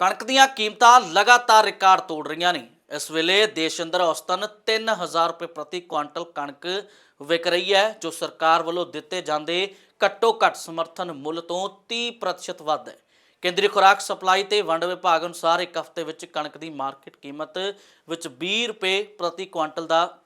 ਕਣਕ ਦੀਆਂ ਕੀਮਤਾਂ ਲਗਾਤਾਰ ਰਿਕਾਰਡ ਤੋੜ ਰਹੀਆਂ ਨੇ। ਇਸ ਵੇਲੇ ਦੇਸ਼ ਅੰਦਰ ਔਸਤਨ 3000 ਰੁਪਏ ਪ੍ਰਤੀ ਕੁਇੰਟਲ ਕਣਕ ਵਿਕ ਰਹੀ ਹੈ, ਜੋ ਸਰਕਾਰ ਵੱਲੋਂ ਦਿੱਤੇ ਜਾਂਦੇ ਘੱਟੋ ਘੱਟ ਸਮਰਥਨ ਮੁੱਲ ਤੋਂ 30% ਵੱਧ ਹੈ। ਕੇਂਦਰੀ ਖੁਰਾਕ ਸਪਲਾਈ ਤੇ ਵੰਡ ਵਿਭਾਗ ਅਨੁਸਾਰ ਇੱਕ ਹਫ਼ਤੇ ਵਿੱਚ ਕਣਕ ਦੀ ਮਾਰਕੀਟ ਕੀਮਤ ਵਿੱਚ 20 ਰੁਪਏ ਪ੍ਰਤੀ ਕੁਇੰਟਲ ਦਾ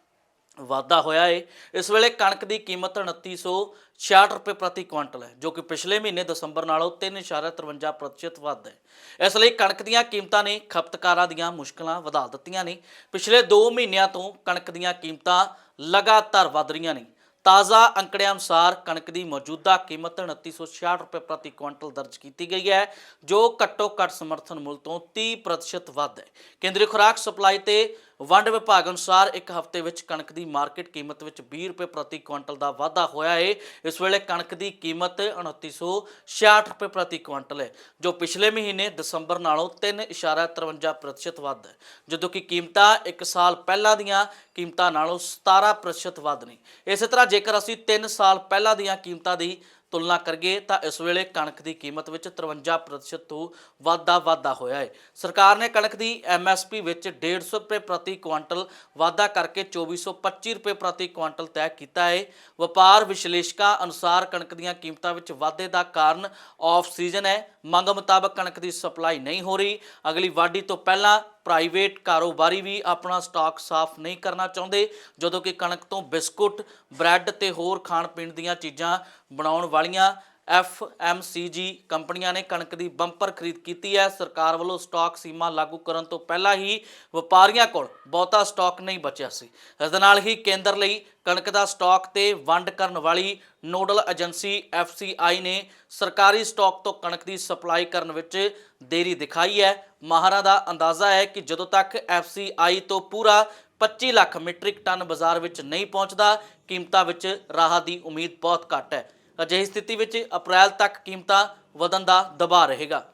ਵਾਧਾ ਹੋਇਆ ਹੈ ਇਸ ਵੇਲੇ ਕਣਕ ਦੀ ਕੀਮਤ 2966 ਰੁਪਏ ਪ੍ਰਤੀ ਕੁਇੰਟਲ ਹੈ, ਜੋ ਕਿ ਪਿਛਲੇ ਮਹੀਨੇ ਦਸੰਬਰ ਨਾਲੋਂ 3.53% ਵੱਧ ਹੈ। ਇਸ ਲਈ ਕਣਕ ਦੀਆਂ ਕੀਮਤਾਂ ਨੇ ਖਪਤਕਾਰਾਂ ਦੀਆਂ ਮੁਸ਼ਕਲਾਂ ਵਧਾ ਦਿੱਤੀਆਂ ਨੇ। ਪਿਛਲੇ 2 ਮਹੀਨਿਆਂ ਤੋਂ ਕਣਕ ਦੀਆਂ ਕੀਮਤਾਂ ਲਗਾਤਾਰ ਵਧ ਰਹੀਆਂ ਨੇ। ਤਾਜ਼ਾ ਅੰਕੜਿਆਂ ਅਨੁਸਾਰ ਕਣਕ ਦੀ ਮੌਜੂਦਾ ਕੀਮਤ 2966 ਰੁਪਏ ਪ੍ਰਤੀ ਕੁਇੰਟਲ ਦਰਜ ਕੀਤੀ ਗਈ ਹੈ, ਜੋ ਘੱਟੋ ਘੱਟ ਸਮਰਥਨ ਮੁੱਲ ਤੋਂ 30% ਵੱਧ ਹੈ। ਕੇਂਦਰੀ ਖੁਰਾਕ ਸਪਲਾਈ ਤੇ ਵੰਡ ਵਿਭਾਗ ਅਨੁਸਾਰ ਇੱਕ ਹਫ਼ਤੇ ਵਿੱਚ ਕਣਕ ਦੀ ਮਾਰਕੀਟ ਕੀਮਤ ਵਿੱਚ 20 ਰੁਪਏ ਪ੍ਰਤੀ ਕੁਇੰਟਲ ਦਾ ਵਾਧਾ ਹੋਇਆ ਹੈ ਇਸ ਵੇਲੇ ਕਣਕ ਦੀ ਕੀਮਤ 2966 ਰੁਪਏ ਪ੍ਰਤੀ ਕੁਇੰਟਲ ਹੈ ਜੋ ਪਿਛਲੇ ਮਹੀਨੇ ਦਸੰਬਰ ਨਾਲੋਂ 3.53% ਵੱਧ ਹੈ। ਜਦੋਂ ਕਿ ਕੀਮਤਾਂ 1 ਸਾਲ ਪਹਿਲਾਂ ਦੀਆਂ ਕੀਮਤਾਂ ਨਾਲੋਂ 17% ਵੱਧ ਨੇ। ਇਸੇ ਤਰ੍ਹਾਂ ਜੇਕਰ ਅਸੀਂ 3 ਸਾਲ ਪਹਿਲਾਂ ਦੀਆਂ ਕੀਮਤਾਂ ਦੀ ਤੁਲਨਾ ਕਰੀਏ ਤਾਂ ਇਸ ਵੇਲੇ ਕਣਕ ਦੀ ਕੀਮਤ ਵਿੱਚ 53% ਤੋਂ ਵਾਧਾ ਵਾਧਾ ਹੋਇਆ ਹੈ। ਸਰਕਾਰ ਨੇ ਕਣਕ ਦੀ ਐਮਐਸਪੀ ਵਿੱਚ 150 ਰੁਪਏ ਪ੍ਰਤੀ ਕੁਆਂਟਲ ਵਾਧਾ ਕਰਕੇ 2425 ਰੁਪਏ ਪ੍ਰਤੀ ਕੁਆਂਟਲ ਤੈਅ ਕੀਤਾ ਹੈ। ਵਪਾਰ ਵਿਸ਼ਲੇਸ਼ਕਾਂ ਅਨੁਸਾਰ ਕਣਕ ਦੀਆਂ ਕੀਮਤਾਂ ਵਿੱਚ ਵਾਧੇ ਦਾ ਕਾਰਨ ਆਫ ਸੀਜ਼ਨ ਹੈ। ਮੰਗ ਮੁਤਾਬਕ ਕਣਕ ਦੀ ਸਪਲਾਈ ਨਹੀਂ ਹੋ ਰਹੀ। ਅਗਲੀ ਵਾਢੀ ਤੋਂ ਪਹਿਲਾਂ ਪ੍ਰਾਈਵੇਟ ਕਾਰੋਬਾਰੀ ਵੀ ਆਪਣਾ ਸਟਾਕ ਸਾਫ਼ ਨਹੀਂ ਕਰਨਾ ਚਾਹੁੰਦੇ, ਜਦੋਂ ਕਿ ਕਣਕ ਤੋਂ ਬਿਸਕੁਟ, ਬ੍ਰੈਡ ਤੇ ਹੋਰ ਖਾਣ ਪੀਣ ਦੀਆਂ ਚੀਜ਼ਾਂ ਬਣਾਉਣ ਵਾਲੀਆਂ FMCG ਕੰਪਨੀਆਂ ਨੇ ਕਣਕ ਦੀ ਬੰਪਰ ਖਰੀਦ ਕੀਤੀ ਹੈ। ਸਰਕਾਰ ਵੱਲੋਂ ਸਟਾਕ ਸੀਮਾ ਲਾਗੂ ਕਰਨ ਤੋਂ ਪਹਿਲਾਂ ਹੀ ਵਪਾਰੀਆਂ ਕੋਲ ਬਹੁਤਾ ਸਟਾਕ ਨਹੀਂ ਬਚਿਆ ਸੀ। ਇਸ ਦੇ ਨਾਲ ਹੀ ਕੇਂਦਰ ਲਈ ਕਣਕ ਦਾ ਸਟਾਕ ਤੇ ਵੰਡ ਕਰਨ ਵਾਲੀ ਨੋਡਲ ਏਜੰਸੀ FCI ਨੇ ਸਰਕਾਰੀ ਸਟਾਕ ਤੋਂ ਕਣਕ ਦੀ ਸਪਲਾਈ ਕਰਨ ਵਿੱਚ ਦੇਰੀ ਦਿਖਾਈ ਹੈ। ਮਾਹਰਾਂ ਦਾ ਅੰਦਾਜ਼ਾ ਹੈ ਕਿ ਜਦੋਂ ਤੱਕ FCI ਤੋਂ ਪੂਰਾ 25 ਲੱਖ ਮੀਟ੍ਰਿਕ ਟਨ ਬਾਜ਼ਾਰ ਵਿੱਚ ਨਹੀਂ ਪਹੁੰਚਦਾ, ਕੀਮਤਾਂ ਵਿੱਚ ਰਾਹਤ ਦੀ ਉਮੀਦ ਬਹੁਤ ਘੱਟ ਹੈ। ਅਜਿਹੀ ਸਥਿਤੀ ਵਿੱਚ ਅਪ੍ਰੈਲ ਤੱਕ ਕੀਮਤਾਂ ਵਧਣ ਦਾ ਦਬਾਅ ਰਹੇਗਾ।